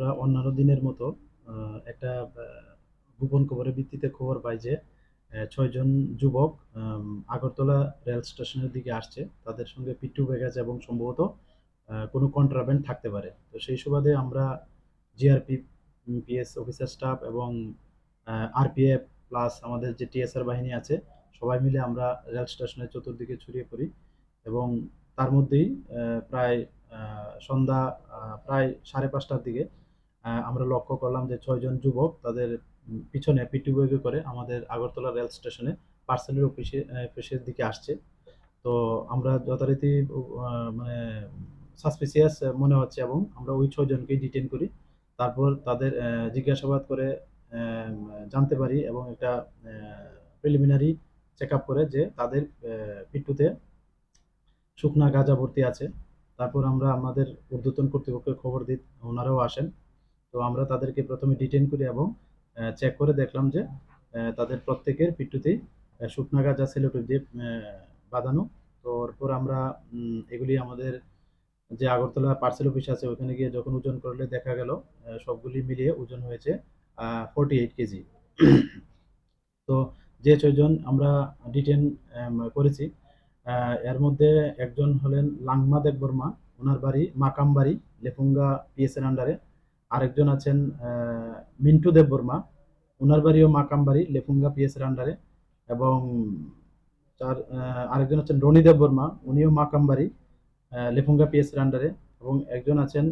আমরা অন্যান্য দিনের মতো একটা গোপন খবরের ভিত্তিতে খবর পাই যে ছয়জন যুবক আগরতলা রেল স্টেশনের দিকে আসছে। তাদের সঙ্গে পিট্টু ব্যাগেজ এবং সম্ভবত কোনো কন্ট্রাব্যান্ড থাকতে পারে। তো সেই সুবাদে আমরা জিআরপি পিএস অফিসার স্টাফ এবং আরপিএফ প্লাস আমাদের যে টিএসআর বাহিনী আছে, সবাই মিলে আমরা রেল স্টেশনের চতুর্দিকে ছড়িয়ে পড়ি এবং তার মধ্যেই প্রায় সন্ধ্যা প্রায় সাড়ে পাঁচটার দিকে আমরা লক্ষ্য করলাম যে ছয়জন যুবক তাদের পিছনে পিটু ব্যাগে করে আমাদের আগরতলা রেল স্টেশনে পার্সেলের অফিসে অফিসের দিকে আসছে। তো আমরা যথারীতি মানে সাসপিসিয়াস মনে হচ্ছে এবং আমরা ওই ছয়জনকে ডিটেন করি। তারপর তাদের জিজ্ঞাসাবাদ করে জানতে পারি এবং একটা প্রিলিমিনারি চেক আপ করে যে তাদের পিট্টুতে শুকনা গাঁজা ভর্তি আছে। তারপর আমরা আমাদের ঊর্ধ্বতন কর্তৃপক্ষের খবর দিই, ওনারাও আসেন। তো আমরা তাদেরকে প্রথমে ডিটেন করি এবং চেক করে দেখলাম যে তাদের প্রত্যেকের পিট্টুতেই শুকনা গাঁজা সেলোটিপ দিয়ে বাঁধানো। তো এরপর আমরা এগুলি আমাদের যে আগরতলা পার্সেল অফিস আছে, ওখানে গিয়ে যখন ওজন করলে দেখা গেল সবগুলি মিলিয়ে ওজন হয়েছে ফোরটি এইট কেজি। তো যে ছয়জন আমরা ডিটেন করেছি এর মধ্যে একজন হলেন লাংমা দেববর্মা, ওনার বাড়ি মাকামবাড়ি লেফুঙ্গা পিএসএর আন্ডারে আরেকজন আছেন মিন্টু দেববর্মা। ওনার বাড়িও মাকামবাড়ি লেফুঙ্গা পিএসএর আন্ডারে এবং আহ, আরেকজন আছেন রনি দেববর্মা উনিও মাকামবাড়ি লেফুঙ্গা পিএসের আন্ডারে এবং একজন আছেন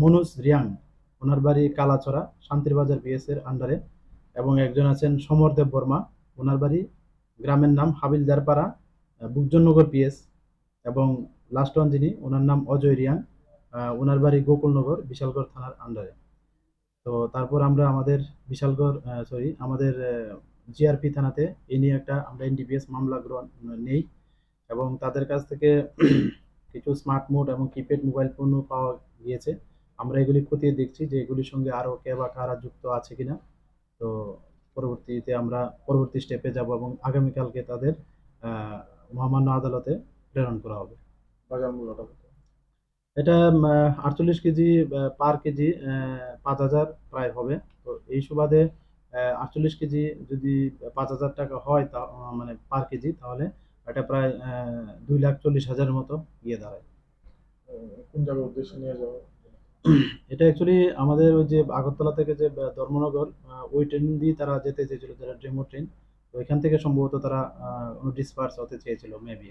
মনোজ রিয়াং ওনার বাড়ি কালাছড়া শান্তিরবাজার পিএসের আন্ডারে এবং একজন আছেন সমর দেব বর্মা ওনার বাড়ি গ্রামের নাম হাবিলদারপাড়া বুকজননগর পিএস এবং লাস্ট ওয়ান যিনি ওনার নাম অজয় রিয়াং ওনার বাড়ি গোকুলনগর বিশালগড় থানার আন্ডারে তো তারপর আমরা আমাদের বিশালগড় সরি আমাদের জিআরপি থানাতে এই নিয়ে একটা আমরা এনডিপিএস মামলা গ্রহণ, নেই এবং তাদের কাছ থেকে কিছু স্মার্ট মোড এবং কিপ্যাড মোবাইল ফোনও পাওয়া গিয়েছে। আমরা এগুলি খতিয়ে দেখছি যে এগুলির সঙ্গে আরও কে বা কারা যুক্ত আছে কিনা। তো পরবর্তীতে আমরা পরবর্তী স্টেপে যাব এবং আগামীকালকে তাদের মহামান্য আদালতে প্রেরণ করা হবে। বাজার? এটা আটচল্লিশ কেজি পার কেজি পাঁচ হাজার প্রায় হবে। তো এই সুবাদে আটচল্লিশ কেজি যদি পাঁচ হাজার টাকা হয় তা মানে পার কেজি তাহলে এটা প্রায় দুই লাখ চল্লিশ হাজারের মতো গিয়ে দাঁড়ায়। কোন জায়গার উদ্দেশ্যে নিয়ে যাওয়া? এটা অ্যাকচুয়ালি আমাদের ওই যে আগরতলা থেকে যে ধর্মনগর ওই ট্রেন দিয়ে তারা যেতে চেয়েছিল যারা ডেমো ট্রেন তো এখান থেকে সম্ভবত তারা ডিসপার্স হতে চেয়েছিল মেবি